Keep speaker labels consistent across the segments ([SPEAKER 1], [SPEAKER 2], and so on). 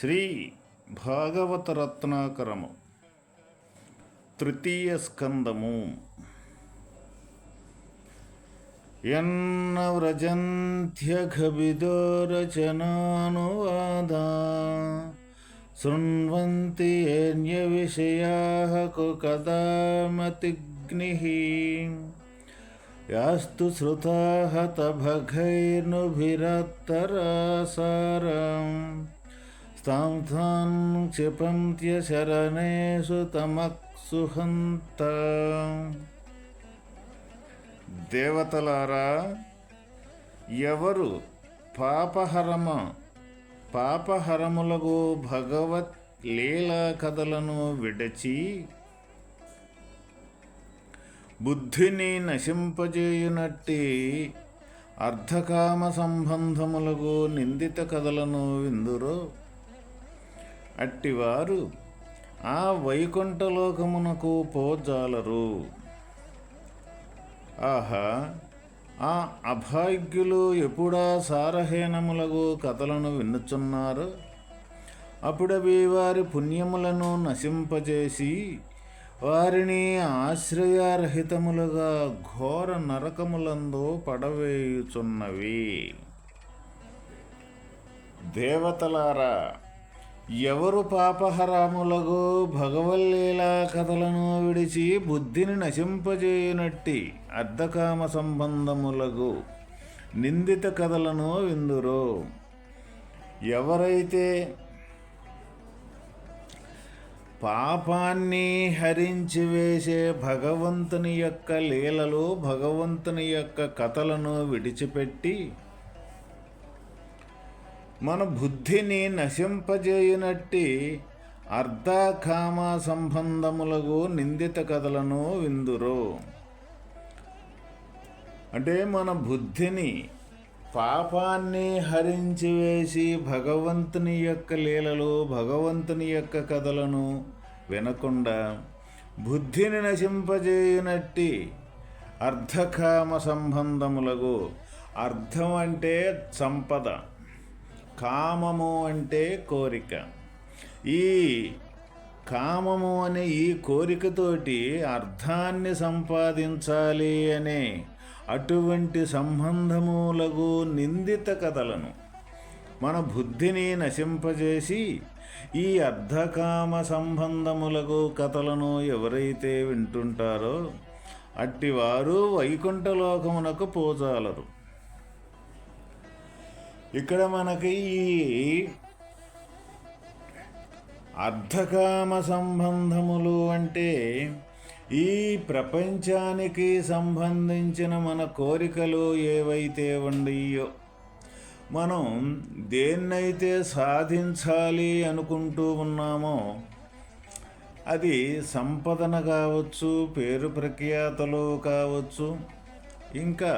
[SPEAKER 1] శ్రీ భాగవత రత్నాకరము తృతీయ స్కందము. ఎన్న వ్రజంత్యఘబిదోరచనానువాదా శృణ్వంతి ఏన్య విషయా కదామతిగ్ని యాస్తు శృతా హతభగైర్నుభిరత్తరాసారం हतभगैर्नुभिरत्तरासारम् స్తాం తాం క్షిపంత్యశరణేషు తమక్సుహంత దేవతలారా ఎవరు పాపహరమ పాపహరములకు భగవత్ లీలా కథలను విడచి బుద్ధిని నశింపజేయునట్టి అర్ధకామ సంబంధములకు నిందిత కథలను విందురో అట్టివారు ఆ వైకుంఠలోకమునకు పోజాలరు. ఆహా ఆ అభాగ్యులు ఎప్పుడా సారహీనములగు కథలను విన్నుచున్నారు అప్పుడవి వారి పుణ్యములను నశింపజేసి వారిని ఆశ్రయారహితములుగా ఘోర నరకములందు పడవేయుచున్నవి. దేవతలారా ఎవరు పాపహరాములకు భగవల్లీలా కథలను విడిచి బుద్ధిని నశింపజేయునట్టి అర్ధకామ సంబంధములగు నిందిత కథలను విందురు. ఎవరైతే పాపాన్ని హరించి వేసే భగవంతుని యొక్క లీలలు భగవంతుని యొక్క కథలను విడిచిపెట్టి మన బుద్ధిని నశింపజేయునట్టి అర్ధకామ సంబంధములకు నిందిత కథలను విందురు. అంటే మన బుద్ధిని పాపాన్ని హరించి వేసి భగవంతుని యొక్క లీలలు భగవంతుని యొక్క కథలను వినకుండా బుద్ధిని నశింపజేయునట్టి అర్ధకామ సంబంధములకు అర్థం అంటే సంపద. కామము అంటే కోరిక. ఈ కామము అనే ఈ కోరికతోటి అర్థాన్ని సంపాదించాలి అనే అటువంటి సంబంధములకు నిందిత కథలను మన బుద్ధిని నశింపజేసి ఈ అర్ధకామ సంబంధములకు కథలను ఎవరైతే వింటుంటారో అట్టివారు వైకుంఠలోకమునకు పోజాలరు. ఇక్కడ మనకి ఈ అర్ధకామ సంబంధములు అంటే ఈ ప్రపంచానికి సంబంధించిన మన కోరికలు ఏవైతే ఉండయో మనం దేన్నైతే సాధించాలి అనుకుంటూ ఉన్నామో అది సంపదన కావచ్చు పేరు ప్రఖ్యాతలు కావచ్చు ఇంకా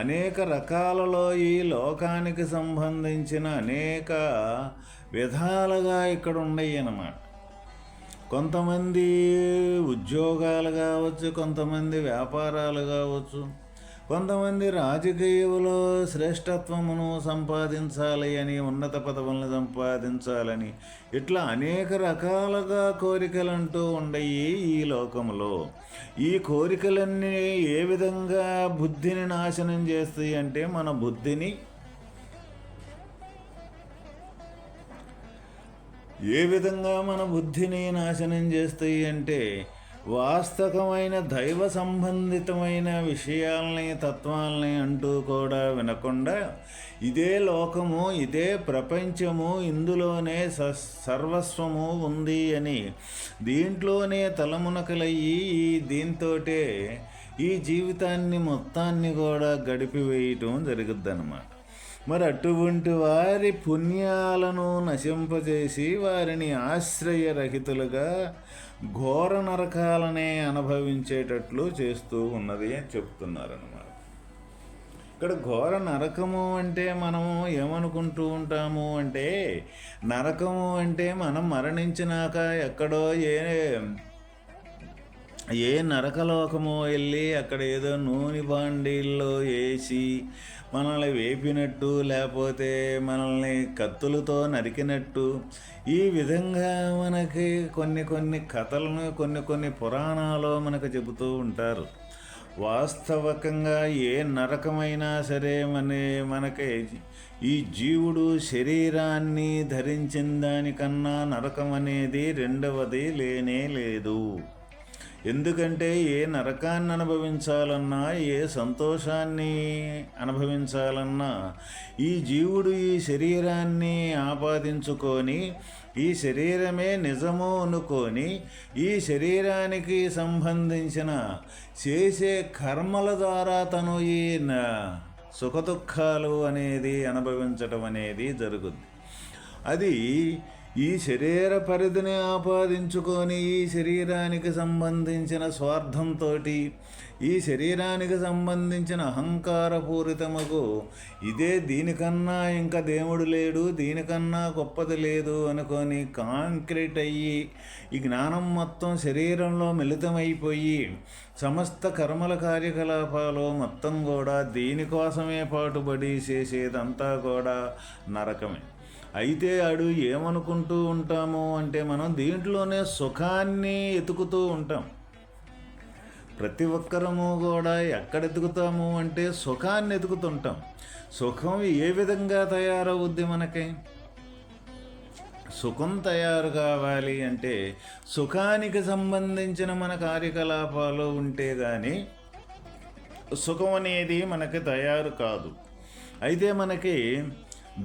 [SPEAKER 1] అనేక రకాలలో ఈ లోకానికి సంబంధించిన అనేక విధాలుగా ఇక్కడ ఉన్నాయి అన్నమాట. కొంతమంది ఉద్యోగాలు కావచ్చు కొంతమంది వ్యాపారాలు కావచ్చు కొంతమంది రాజకీయంలో శ్రేష్టత్వమును సంపాదించాలి అని ఉన్నత పదవులను సంపాదించాలని ఇట్లా అనేక రకాలుగా కోరికలు అంటూ ఉండయి ఈ లోకంలో ఈ కోరికలన్నీ ఏ విధంగా బుద్ధిని నాశనం చేస్తాయి అంటే మన బుద్ధిని? ఏ విధంగా మన బుద్ధిని నాశనం చేస్తాయి అంటే వాస్తవమైన దైవ సంబంధితమైన విషయాల్ని తత్వాల్ని అంటూ కూడా వినకుండా ఇదే లోకము ఇదే ప్రపంచము ఇందులోనే సర్వస్వము ఉంది అని దీంట్లోనే తలమునకలయ్యి ఈ దీంతోటే ఈ జీవితాన్ని మొత్తాన్ని కూడా గడిపివేయటం జరుగుద్దన్నమాట. మరి అటువంటి వారి పుణ్యాలను నశింపజేసి వారిని ఆశ్రయరహితులుగా ఘోర నరకాలనే అనుభవించేటట్లు చేస్తూ ఉన్నది అని చెప్తున్నారన్నమాట. ఇక్కడ ఘోర నరకము అంటే మనము ఏమనుకుంటూ ఉంటాము అంటే నరకము అంటే మనం మరణించినాక ఎక్కడో ఏ ఏ నరకలోకము వెళ్ళి అక్కడ ఏదో నూనె బాండీల్లో వేసి మనల్ని వేపినట్టు లేకపోతే మనల్ని కత్తులతో నరికినట్టు. ఈ విధంగా మనకి కొన్ని కొన్ని కథలను కొన్ని కొన్ని పురాణాలు మనకు చెబుతూ ఉంటారు. వాస్తవకంగా ఏ నరకమైనా సరే మన మనకి ఈ జీవుడు శరీరాన్ని ధరించిన దానికన్నా నరకం అనేది రెండవది లేనే లేదు. ఎందుకంటే ఏ నరకాన్ని అనుభవించాలన్నా ఏ సంతోషాన్ని అనుభవించాలన్నా ఈ జీవుడు ఈ శరీరాన్ని ఆపాదించుకొని ఈ శరీరమే నిజము అనుకొని ఈ శరీరానికి సంబంధించిన చేసే కర్మల ద్వారా తను ఈ సుఖదుఖాలు అనేది అనుభవించటం అనేది జరుగుద్ది. అది ఈ శరీర పరిధిని ఆపాదించుకొని ఈ శరీరానికి సంబంధించిన స్వార్థంతో ఈ శరీరానికి సంబంధించిన అహంకారపూరితముకు ఇదే దీనికన్నా ఇంకా దేవుడు లేడు దీనికన్నా గొప్పది లేదు అనుకొని కాంక్రీట్ అయ్యి ఈ జ్ఞానం మొత్తం శరీరంలో మిళితమైపోయి సమస్త కర్మల కార్యకలాపాలు మొత్తం కూడా దీనికోసమే పాటుపడి చేసేదంతా కూడా నరకమే. అయితే ఆడు ఏమనుకుంటూ ఉంటాము అంటే మనం దీంట్లోనే సుఖాన్ని ఎతుకుతూ ఉంటాం. ప్రతి ఒక్కరము కూడా ఎక్కడ ఎతుకుతాము అంటే సుఖాన్ని ఎతుకుతుంటాం. సుఖం ఏ విధంగా తయారవుద్ది మనకి? సుఖం తయారు కావాలి అంటే సుఖానికి సంబంధించిన మన కార్యకలాపాలు ఉంటే కానీ సుఖం అనేది మనకి తయారు కాదు. అయితే మనకి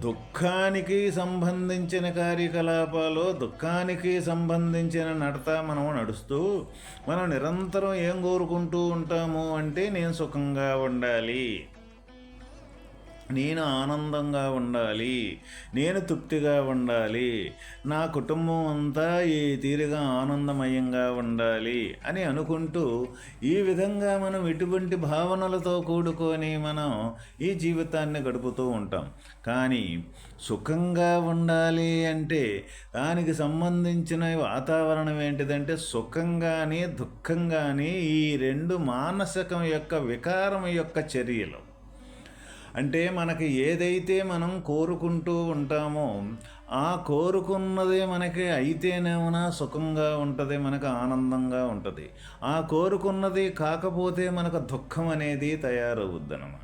[SPEAKER 1] దుఃఖానికి సంబంధించిన కార్యకలాపాలు దుఃఖానికి సంబంధించిన నడత మనం నడుస్తూ మనం నిరంతరం ఏం కోరుకుంటూ ఉంటాము అంటే నేను సుఖంగా ఉండాలి. నేను ఆనందంగా ఉండాలి నేను తృప్తిగా ఉండాలి నా కుటుంబం అంతా ఈ తీరుగా ఆనందమయంగా ఉండాలి అని అనుకుంటూ ఈ విధంగా మనం ఎటువంటి భావనలతో కూడుకొని మనం ఈ జీవితాన్ని గడుపుతూ ఉంటాం. కానీ సుఖంగా ఉండాలి అంటే దానికి సంబంధించిన వాతావరణం ఏంటిదంటే సుఖం కానీ దుఃఖం కానీ ఈ రెండు మానసికం యొక్క వికారం యొక్క చర్యలు. అంటే మనకి ఏదైతే మనం కోరుకుంటూ ఉంటామో ఆ కోరుకున్నదే మనకి అయితేనేమన్నా సుఖంగా ఉంటుంది మనకు ఆనందంగా ఉంటుంది. ఆ కోరుకున్నది కాకపోతే మనకు దుఃఖం అనేది తయారవుద్దనమాట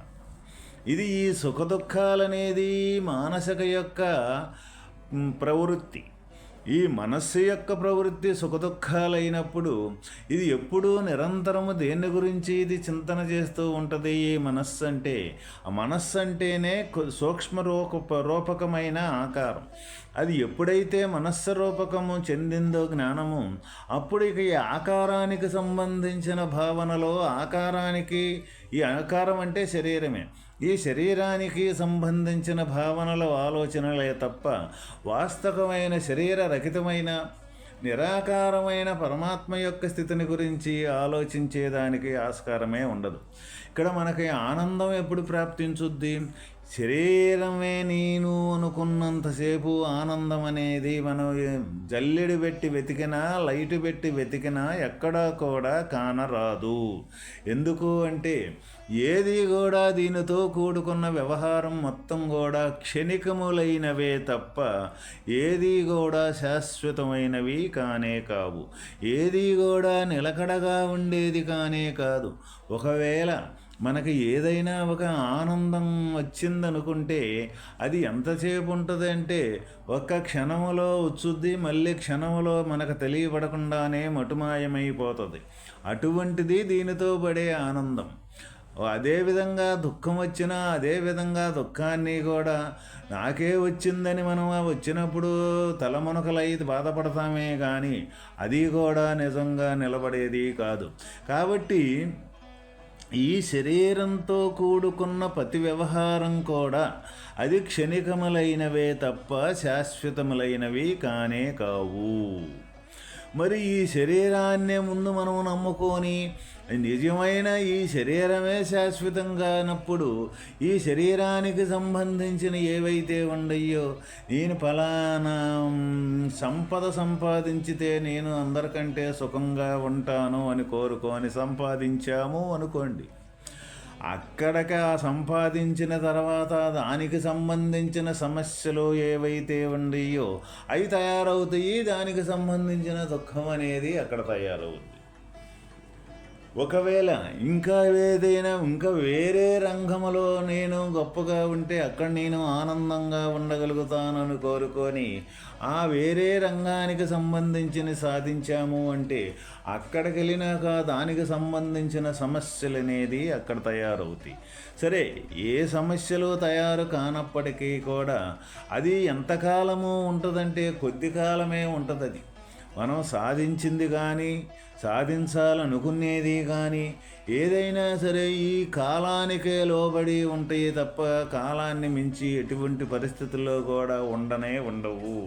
[SPEAKER 1] ఇది ఈ సుఖ దుఃఖాలనేది మానసిక యొక్క ప్రవృత్తి. ఈ మనస్సు యొక్క ప్రవృత్తి సుఖదుఖాలైనప్పుడు ఇది ఎప్పుడూ నిరంతరము దేని గురించి ఇది చింతన చేస్తూ ఉంటుంది? ఈ మనస్సు అంటే ఆ మనస్సు అంటేనే సూక్ష్మ రూప రూపకమైన ఆకారం. అది ఎప్పుడైతే మనస్సు రూపకము చెందిందో జ్ఞానము అప్పుడు ఇక ఈ ఆకారానికి సంబంధించిన భావనలో ఆకారానికి ఈ ఆకారం అంటే శరీరమే. ఈ శరీరానికి సంబంధించిన భావనలు ఆలోచనలే తప్ప వాస్తవమైన శరీర రహితమైన నిరాకారమైన పరమాత్మ యొక్క స్థితిని గురించి ఆలోచించేదానికి ఆస్కారమే ఉండదు. ఇక్కడ మనకి ఆనందం ఎప్పుడు ప్రాప్తించుద్ది? శరీరమే నేను అనుకున్నంతసేపు ఆనందం అనేది మనం జల్లెడు పెట్టి వెతికినా లైట్ పెట్టి వెతికినా ఎక్కడా కూడా కానరాదు. ఎందుకు అంటే ఏది కూడా దీనితో కూడుకున్న వ్యవహారం మొత్తం కూడా క్షణికములైనవే తప్ప ఏది కూడా శాశ్వతమైనవి కానే కావు. ఏది కూడా నిలకడగా ఉండేది కానే కాదు. ఒకవేళ మనకి ఏదైనా ఒక ఆనందం వచ్చిందనుకుంటే అది ఎంతసేపు ఉంటుంది అంటే ఒక్క క్షణములో వచ్చుద్ది మళ్ళీ క్షణములో మనకు తెలియబడకుండానే మటుమాయమైపోతుంది. అటువంటిది దీనితో పడే ఆనందం. అదేవిధంగా దుఃఖం వచ్చినా అదేవిధంగా దుఃఖాన్ని కూడా నాకే వచ్చిందని మనం వచ్చినప్పుడు తలమునకలై బాధపడతామే కానీ అది కూడా నిజంగా నిలబడేది కాదు. కాబట్టి ఈ శరీరంతో కూడుకున్న ప్రతి వ్యవహారం కూడా అది క్షణికములైనవే తప్ప శాశ్వతములైనవి కానే కావు. మరి ఈ శరీరాన్నే ముందు మనం నమ్ముకొని నిజమైన ఈ శరీరమే శాశ్వతం కానప్పుడు ఈ శరీరానికి సంబంధించిన ఏవైతే ఉండయో నేను ఫలానా సంపద సంపాదించితే నేను అందరికంటే సుఖంగా ఉంటాను అని కోరుకొని సంపాదించాము అనుకోండి. అక్కడికి ఆ సంపాదించిన తర్వాత దానికి సంబంధించిన సమస్యలు ఏవైతే ఉండయో అవి తయారవుతాయి. దానికి సంబంధించిన దుఃఖం అనేది అక్కడ తయారవుతుంది ఒకవేళ ఇంకా ఏదైనా ఇంకా వేరే రంగంలో నేను గొప్పగా ఉంటే అక్కడ నేను ఆనందంగా ఉండగలుగుతానని కోరుకొని ఆ వేరే రంగానికి సంబంధించిన సాధించాము అంటే అక్కడికి వెళ్ళినాక దానికి సంబంధించిన సమస్యలు అనేది అక్కడ తయారవుతాయి. సరే ఏ సమస్యలు తయారు కానప్పటికీ కూడా అది ఎంతకాలము ఉంటుందంటే కొద్ది కాలమే ఉంటుంది అది మనం సాధించింది కానీ సాధించాలనుకునేది కానీ ఏదైనా సరే ఈ కాలానికే లోబడి ఉంటాయి తప్ప కాలాన్ని మించి ఎటువంటి పరిస్థితుల్లో కూడా ఉండనే ఉండవు.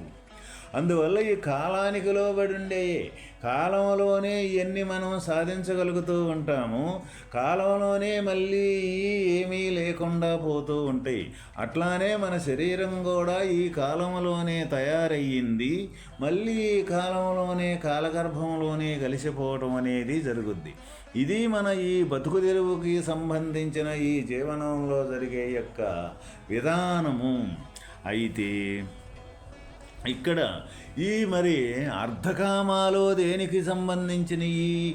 [SPEAKER 1] అందువల్ల ఈ కాలానికి లోబడి ఉండే కాలంలోనే ఇవన్నీ మనం సాధించగలుగుతూ ఉంటాము. కాలంలోనే మళ్ళీ ఏమీ లేకుండా పోతూ ఉంటాయి. అట్లానే మన శరీరం కూడా ఈ కాలంలోనే తయారయ్యింది. మళ్ళీ ఈ కాలంలోనే కాలగర్భంలోనే కలిసిపోవటం అనేది జరుగుద్ది. ఇది మన ఈ బతుకు తెరువుకి సంబంధించిన ఈ జీవనంలో జరిగే యొక్క విధానము. అయితే ఇక్కడ ఈ మరి అర్ధకామాలు దేనికి సంబంధించినవి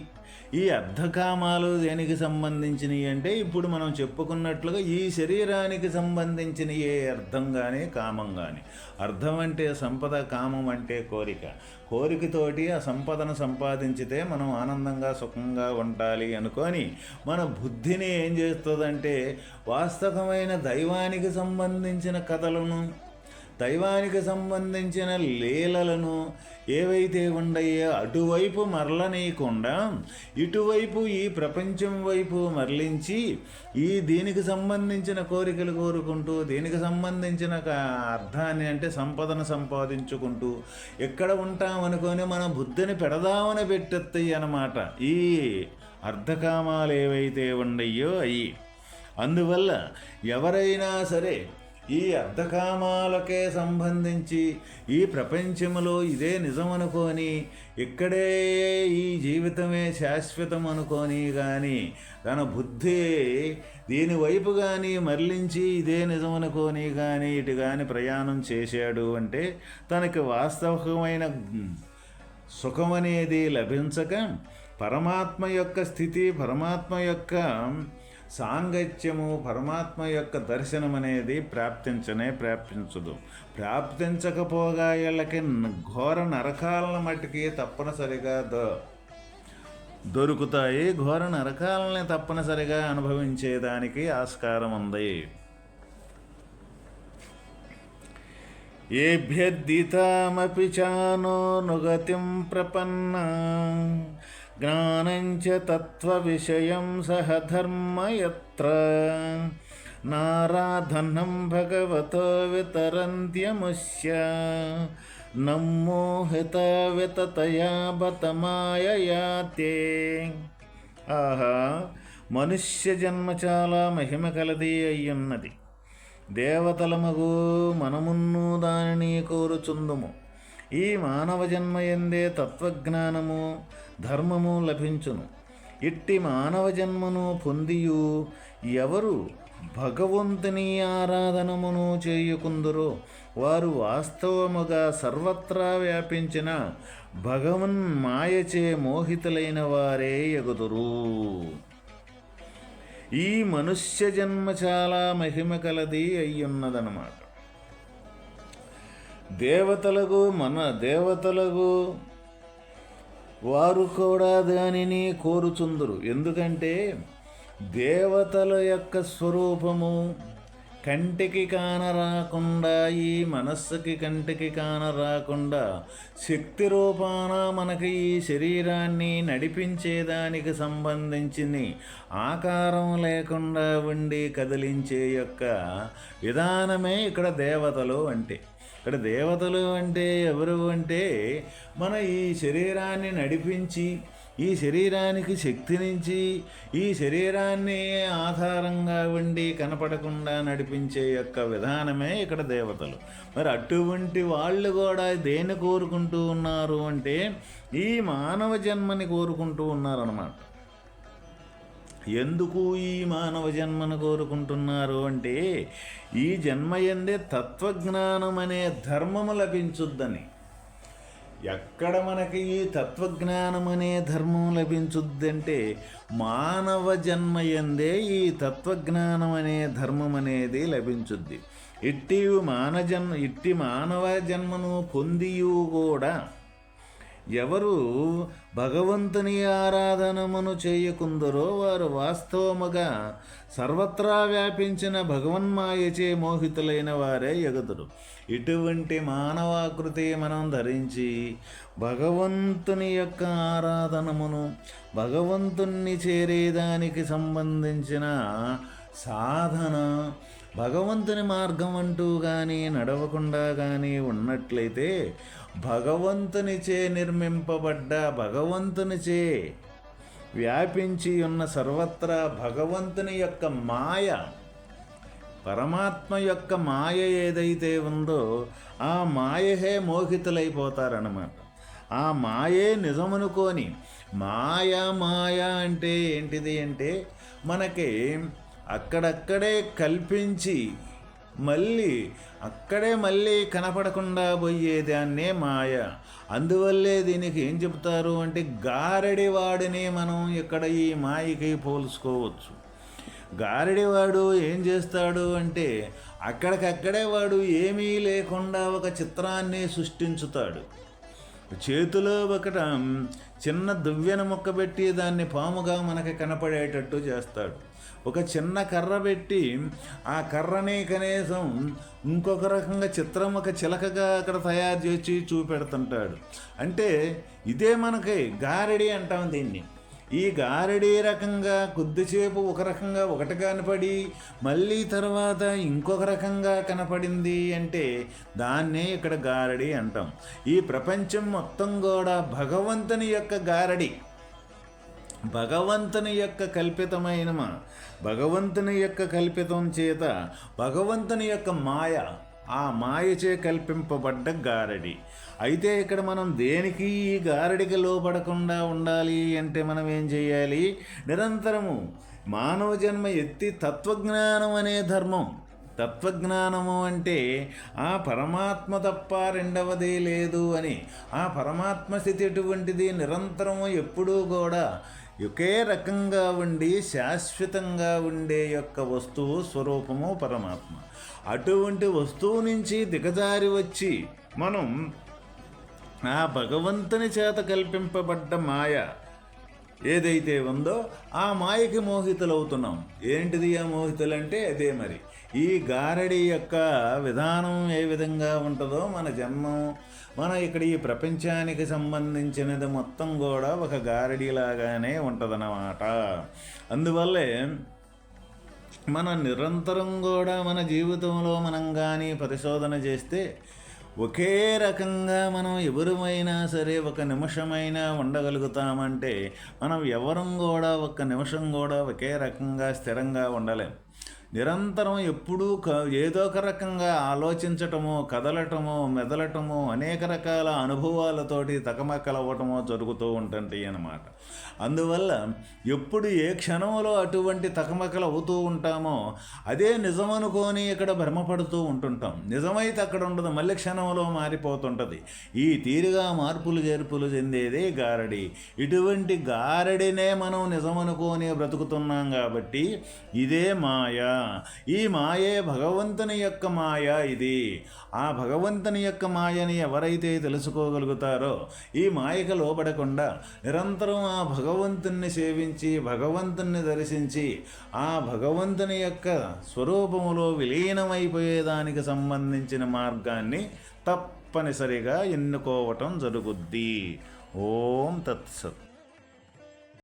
[SPEAKER 1] ఈ అర్ధకామాలు దేనికి సంబంధించినవి అంటే ఇప్పుడు మనం చెప్పుకున్నట్లుగా ఈ శరీరానికి సంబంధించిన ఏ అర్థం కానీ కామం కానీ అర్థం అంటే సంపద కామం అంటే కోరిక. కోరికతోటి ఆ సంపదను సంపాదించితే మనం ఆనందంగా సుఖంగా ఉండాలి అనుకొని మన బుద్ధిని ఏం చేస్తుందంటే వాస్తవమైన దైవానికి సంబంధించిన కథలను దైవానికి సంబంధించిన లీలలను ఏవైతే ఉండయో అటువైపు మరలనీయకుండా ఇటువైపు ఈ ప్రపంచం వైపు మరలించి ఈ దీనికి సంబంధించిన కోరికలు కోరుకుంటూ దీనికి సంబంధించిన అర్థాన్ని అంటే సంపదను సంపాదించుకుంటూ ఎక్కడ ఉంటామనుకొని మన బుద్ధిని పెడదామని పెట్టేస్తాయి అన్నమాట. ఈ అర్ధకామాలు ఏవైతే ఉండయో అయ్యి అందువల్ల ఎవరైనా సరే ఈ అర్ధకామాలకే సంబంధించి ఈ ప్రపంచంలో ఇదే నిజం అనుకొని ఇక్కడే ఈ జీవితమే శాశ్వతం అనుకొని కానీ తన బుద్ధి దీనివైపు కానీ మరలించి ఇదే నిజం అనుకొని కానీ ఇటు కానీ ప్రయాణం చేశాడు అంటే తనకి వాస్తవమైన సుఖమనేది లభించక పరమాత్మ యొక్క స్థితి పరమాత్మ యొక్క సాంగత్యము పరమాత్మ యొక్క దర్శనం అనేది ప్రాప్తించనే ప్రాప్తించదు. ప్రాప్తించకపోగా వీళ్ళకి ఘోర నరకాలను మట్టికి తప్పనిసరిగా ద దొరుకుతాయి. ఘోర నరకాలని తప్పనిసరిగా అనుభవించేదానికి ఆస్కారం ఉంది ఏభ్యర్థితామపి చానో నుగతిం ప్రపన్నా జ్ఞానంచ తత్వవిషయం సహ ధర్మయత్ర నారాధనం భగవతో వితరంత్యముష్య నమ్మోహిత వితతయా బతమాయయాతే ఆహా మనుష్య జన్మ చాలా మహిమ కలది అయ్యున్నది దేవతలమగు మనమున్ను దానిని కోరుచుందుము. ఈ మానవ జన్మ ఎందే తత్వజ్ఞానము ధర్మము లభించును. ఇట్టి మానవ జన్మను పొందియు ఎవరు భగవంతుని ఆరాధనమును చేయుకుందరో వారు వాస్తవముగా సర్వత్రా వ్యాపించిన భగవన్ మాయచే మోహితులైన వారే ఎగుదురు. ఈ మనుష్య జన్మ చాలా మహిమ కలది అయ్యున్నదనమాట దేవతలకు మన దేవతలకు వారు కూడా దానిని కోరుచుందురు. ఎందుకంటే దేవతల యొక్క స్వరూపము కంటికి కానరాకుండా ఈ మనస్సుకి కంటికి కానరాకుండా శక్తి రూపాన మనకి ఈ శరీరాన్ని నడిపించేదానికి సంబంధించిన ఆకారం లేకుండా ఉండి కదిలించే యొక్క విధానమే ఇక్కడ దేవతలు అంటే. ఇక్కడ దేవతలు అంటే ఎవరు అంటే మన ఈ శరీరాన్ని నడిపించి ఈ శరీరానికి శక్తినించి ఈ శరీరాన్ని ఆధారంగా ఉండి కనపడకుండా నడిపించే యొక్క విధానమే ఇక్కడ దేవతలు. మరి అటువంటి వాళ్ళు కూడా దేన్ని కోరుకుంటూ ఉన్నారు అంటే ఈ మానవ జన్మని కోరుకుంటూ ఉన్నారన్నమాట. ఎందుకు ఈ మానవ జన్మను కోరుకుంటున్నారు అంటే ఈ జన్మ ఎందే తత్వజ్ఞానం అనే ధర్మము లభించుద్దని. ఎక్కడ మనకి ఈ తత్వజ్ఞానం అనే ధర్మం లభించుద్దంటే మానవ జన్మ ఎందే ఈ తత్వజ్ఞానం అనే ధర్మం అనేది లభించుద్ది. ఇట్టి మానజన్మ ఇట్టి మానవ జన్మను పొందియు కూడా ఎవరు భగవంతుని ఆరాధనమును చేయకుందరో వారు వాస్తవముగా సర్వత్రా వ్యాపించిన భగవన్మాయచే మోహితులైన వారే ఎగుదురు. ఇటువంటి మానవాకృతి మనం ధరించి భగవంతుని యొక్క ఆరాధనమును భగవంతుణ్ణి చేరేదానికి సంబంధించిన సాధన భగవంతుని మార్గం అంటూ కానీ నడవకుండా కానీ ఉన్నట్లయితే భగవంతునిచే నిర్మింపబడ్డ భగవంతునిచే వ్యాపించి ఉన్న సర్వత్రా భగవంతుని యొక్క మాయ పరమాత్మ యొక్క మాయ ఏదైతే ఉందో ఆ మాయహే మోహితులైపోతారన్నమాట. ఆ మాయే నిజమనుకోని మాయ మాయ అంటే ఏంటిది అంటే మనకి అక్కడక్కడే కల్పించి మళ్ళీ అక్కడే మళ్ళీ కనపడకుండా పోయేదాన్నే మాయ. అందువల్లే దీనికి ఏం చెప్తారు అంటే గారడివాడిని మనం ఇక్కడ ఈ మాయకి పోల్చుకోవచ్చు. గారడివాడు ఏం చేస్తాడు అంటే అక్కడికక్కడే వాడు ఏమీ లేకుండా ఒక చిత్రాన్ని సృష్టించుతాడు. చేతిలో ఒకట చిన్న దువ్వెన మొక్క పెట్టి దాన్ని పాముగా మనకి కనపడేటట్టు చేస్తాడు. ఒక చిన్న కర్ర పెట్టి ఆ కర్రని కనీసం ఇంకొక రకంగా చిత్రం ఒక చిలకగా అక్కడ తయారు చేసి చూపెడుతుంటాడు. అంటే ఇదే మనకి గారడి అంటాం దీన్ని. ఈ గారడి రకంగా కొద్దిసేపు ఒక రకంగా ఒకటి కనపడి మళ్ళీ తర్వాత ఇంకొక రకంగా కనపడింది అంటే దాన్నే ఇక్కడ గారడి అంటాం. ఈ ప్రపంచం మొత్తం కూడా భగవంతుని యొక్క గారడి. భగవంతుని యొక్క కల్పితమైన భగవంతుని యొక్క కల్పితం చేత భగవంతుని యొక్క మాయ ఆ మాయచే కల్పింపబడ్డ గారడి. అయితే ఇక్కడ మనం దేనికి ఈ గారడికి లోపడకుండా ఉండాలి అంటే మనం ఏం చేయాలి? నిరంతరము మానవ జన్మ ఎత్తి తత్వజ్ఞానం అనే ధర్మం. తత్వజ్ఞానము అంటే ఆ పరమాత్మ తప్ప రెండవది లేదు అని ఆ పరమాత్మ స్థితి ఎటువంటిది? నిరంతరము ఎప్పుడూ కూడా ఒకే రకంగా ఉండి శాశ్వతంగా ఉండే యొక్క వస్తువు స్వరూపము పరమాత్మ. అటువంటి వస్తువు నుంచి దిగజారి వచ్చి మనం ఆ భగవంతుని చేత కల్పింపబడ్డ మాయ ఏదైతే ఉందో ఆ మాయకి మోహితులవుతున్నాం. ఏంటిది ఆ మోహితులంటే అదే మరి. ఈ గారడి యొక్క విధానం ఏ విధంగా ఉంటుందో మన జన్మం మన ఇక్కడ ఈ ప్రపంచానికి సంబంధించినది మొత్తం కూడా ఒక గారడీలాగానే ఉంటుందన్నమాట. అందువల్లే మన నిరంతరం కూడా మన జీవితంలో మనం కానీ పరిశోధన చేస్తే ఒకే రకంగా మనం ఎవరమైనా సరే ఒక నిమిషమైనా ఉండగలుగుతామంటే మనం ఎవరం కూడా ఒక్క నిమిషం కూడా ఒకే రకంగా స్థిరంగా ఉండలేం. నిరంతరం ఎప్పుడూ క ఏదో ఒక రకంగా ఆలోచించటము కదలటము మెదలటము అనేక రకాల అనుభవాలతోటి తకమకలవటము జరుగుతూ ఉంటుంది అన్నమాట. అందువల్ల ఎప్పుడు ఏ క్షణంలో అటువంటి తకమకలు అవుతూ ఉంటామో అదే నిజమనుకొని ఇక్కడ భ్రమపడుతూ ఉంటుంటాం. నిజమైతే అక్కడ ఉండదు మళ్ళీ క్షణంలో మారిపోతుంటుంది. ఈ తీరుగా మార్పులు చేర్పులు చెందేదే గారడి. ఇటువంటి గారడినే మనం నిజమనుకొని బ్రతుకుతున్నాం కాబట్టి ఇదే మాయా. ఈ మాయే భగవంతుని యొక్క మాయ ఇది. ఆ భగవంతుని యొక్క మాయని ఎవరైతే తెలుసుకోగలుగుతారో ఈ మాయకు లోపడకుండా నిరంతరం ఆ భగ భగవంతుణ్ణి సేవించి భగవంతుణ్ణి దర్శించి ఆ భగవంతుని యొక్క స్వరూపములో విలీనమైపోయేదానికి సంబంధించిన మార్గాన్ని తప్పనిసరిగా ఎన్నుకోవటం జరుగుద్ది. ఓం తత్సత్.